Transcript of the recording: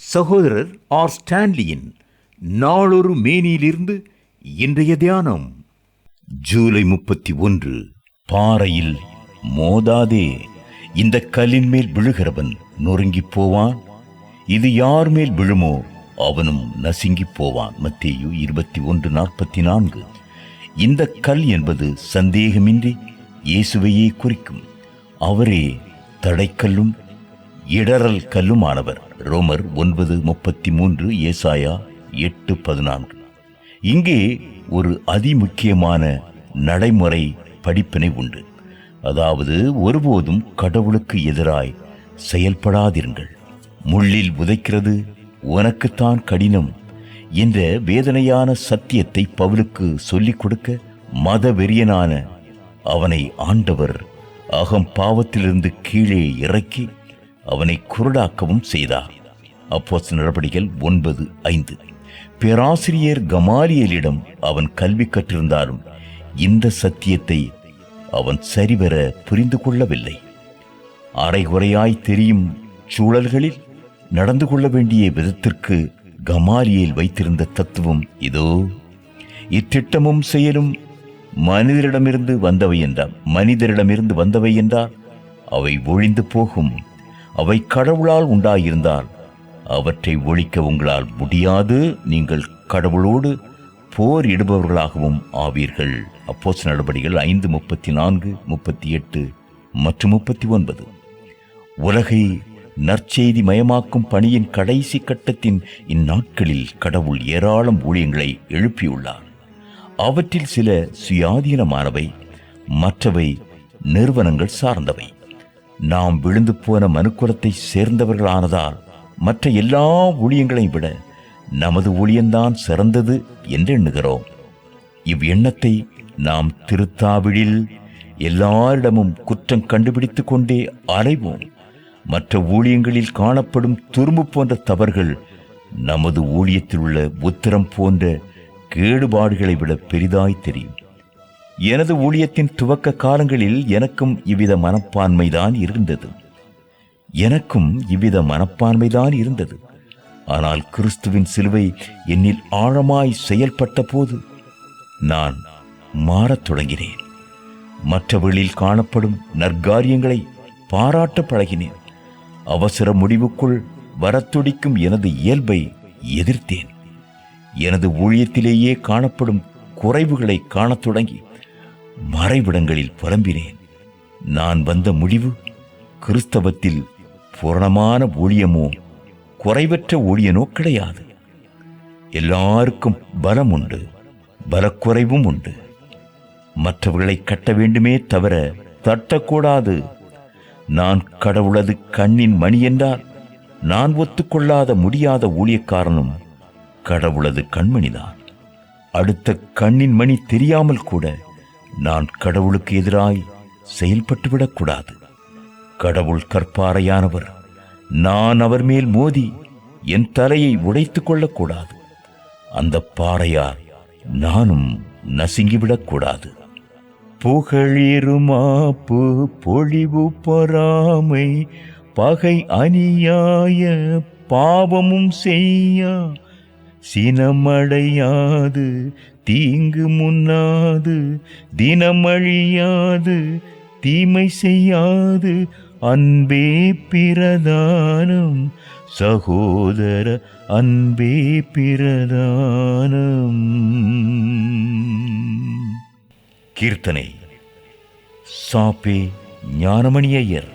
சகோதரர் ஆர் ஸ்டான்லியின் நாளொரு மேனியிலிருந்து இன்றைய தியானம். ஜூலை முப்பத்தி ஒன்று பாறையில் மோதாதே இந்த கல்லின் மேல் விழுகிறவன் நொறுங்கிப் போவான். இது யார் மேல் விழுமோ அவனும் நசுங்கிப் போவான். மத்தேயு இருபத்தி ஒன்று நாற்பத்தி நான்கு. இந்த கல் என்பது சந்தேகமின்றி இயேசுவையே குறிக்கும். அவரே தடைக்கல்லும் இடறல் கல்லுமானவர். ரோமர் ஒன்பது முப்பத்தி மூன்று ஏசாயா எட்டு பதினான்கு. இங்கே ஒரு அதிமுக்கியமான நடைமுறை படிப்பினை உண்டு. அதாவது ஒருபோதும் கடவுளுக்கு எதிராய் செயல்படாதிருங்கள். முள்ளில் உதைக்கிறது உனக்குத்தான் கடினம் என்ற வேதனையான சத்தியத்தை பவுலுக்கு சொல்லிக் கொடுக்க மத வெறியனான அவனை ஆண்டவர் அகம் பாவத்திலிருந்து கீழே இறக்கி அவனை குருடாக்கவும் செய்தார் அப்போஸ் நடவடிக்கைகள் ஒன்பது ஐந்து. பேராசிரியர் கமாலியலிடம் அவன் கல்வி கற்றிருந்தாலும் இந்த சத்தியத்தை அவன் சரிவர புரிந்து கொள்ளவில்லை. அரைகுறையாய் தெரியும் சூழல்களில் நடந்து கொள்ள வேண்டிய விதத்திற்கு கமாலியில் வைத்திருந்த தத்துவம் இதோ. இத்திட்டமும் செயலும் மனிதரிடமிருந்து வந்தவை என்றார். மனிதரிடமிருந்து வந்தவை என்றார் அவை ஒழிந்து போகும் அவை கடவுளால் உண்டாயிருந்தால் அவற்றை ஒழிக்க உங்களால் முடியாது. நீங்கள் கடவுளோடு போர் இடுபவர்களாகவும் ஆவீர்கள். அப்போஸ் நடவடிக்கைகள் ஐந்து முப்பத்தி நான்கு முப்பத்தி எட்டு மற்றும் முப்பத்தி ஒன்பது. உலகை நற்செய்தி மயமாக்கும் பணியின் கடைசி கட்டத்தின் இந்நாட்களில் கடவுள் ஏராளம் ஊழியங்களை எழுப்பியுள்ளார். அவற்றில் சில சுயாதீனமானவை மற்றவை நிறுவனங்கள் சார்ந்தவை. நாம் விழுந்து போன மனுக்குலத்தை சேர்ந்தவர்களானதால் மற்ற எல்லா ஊழியங்களையும் விட நமது ஊழியம்தான் சிறந்தது என்று எண்ணுகிறோம். இவ்வெண்ணத்தை நாம் திருத்தாவிழில் எல்லாரிடமும் குற்றம் கண்டுபிடித்து கொண்டே அலைவோம். மற்ற ஊழியங்களில் காணப்படும் துரும்பு போன்ற தவறுகள் நமது ஊழியத்தில் உள்ள உத்திரம் போன்ற கேடுபாடுகளை விட பெரிதாய் தெரியும். எனது ஊழியத்தின் துவக்க காலங்களில் எனக்கும் இவ்வித மனப்பான்மைதான் இருந்தது. எனக்கும் இவ்வித மனப்பான்மைதான் இருந்தது. ஆனால் கிறிஸ்துவின் சிலுவை என்னில் ஆழமாய் செயல்பட்ட போது நான் மாறத் தொடங்கினேன். மற்றவர்களில் காணப்படும் நற்காரியங்களை பாராட்ட பழகினேன். அவசர முடிவுக்குள் வரத்துடிக்கும் எனது இயல்பை எதிர்த்தேன். எனது ஊழியத்திலேயே காணப்படும் குறைவுகளை காணத் தொடங்கி மறைவிடங்களில் புலம்பினேன். நான் வந்த முடிவு கிறிஸ்தவத்தில் பூரணமான ஊழியமோ குறைவற்ற ஊழியனோ கிடையாது. எல்லாருக்கும் பலம் உண்டு பலக்குறைவும் உண்டு. மற்றவர்களை கட்ட வேண்டுமே தவிர தட்டக்கூடாது. நான் கடவுளது கண்ணின் மணி என்றால் நான் ஒத்துக்கொள்ளாத முடியாத ஊழியக்காரனும் கடவுளது கண்மணிதான். அடுத்த கண்ணின் மணி தெரியாமல் கூட நான் கடவுளுக்கு எதிராய் செயல்பட்டு விடக்கூடாது கடவுள் கற்பாறையானவர். நான் அவர் மேல் மோதி என் தலையை உடைத்துக் கொள்ளக்கூடாது. அந்த பாறையால் நானும் நசுங்கிவிடக்கூடாது. புகழிருமாப்பு பொழிவு பொறாமை பகை அநியாய பாவமும் செய்யா சினமடையாது தீங்கு முன்னாது தினமழியாது தீமை செய்யாது. அன்பே பிரதானம் சகோதர அன்பே பிரதானம். கீர்த்தனை சாப்பே ஞானமணி ஐயர்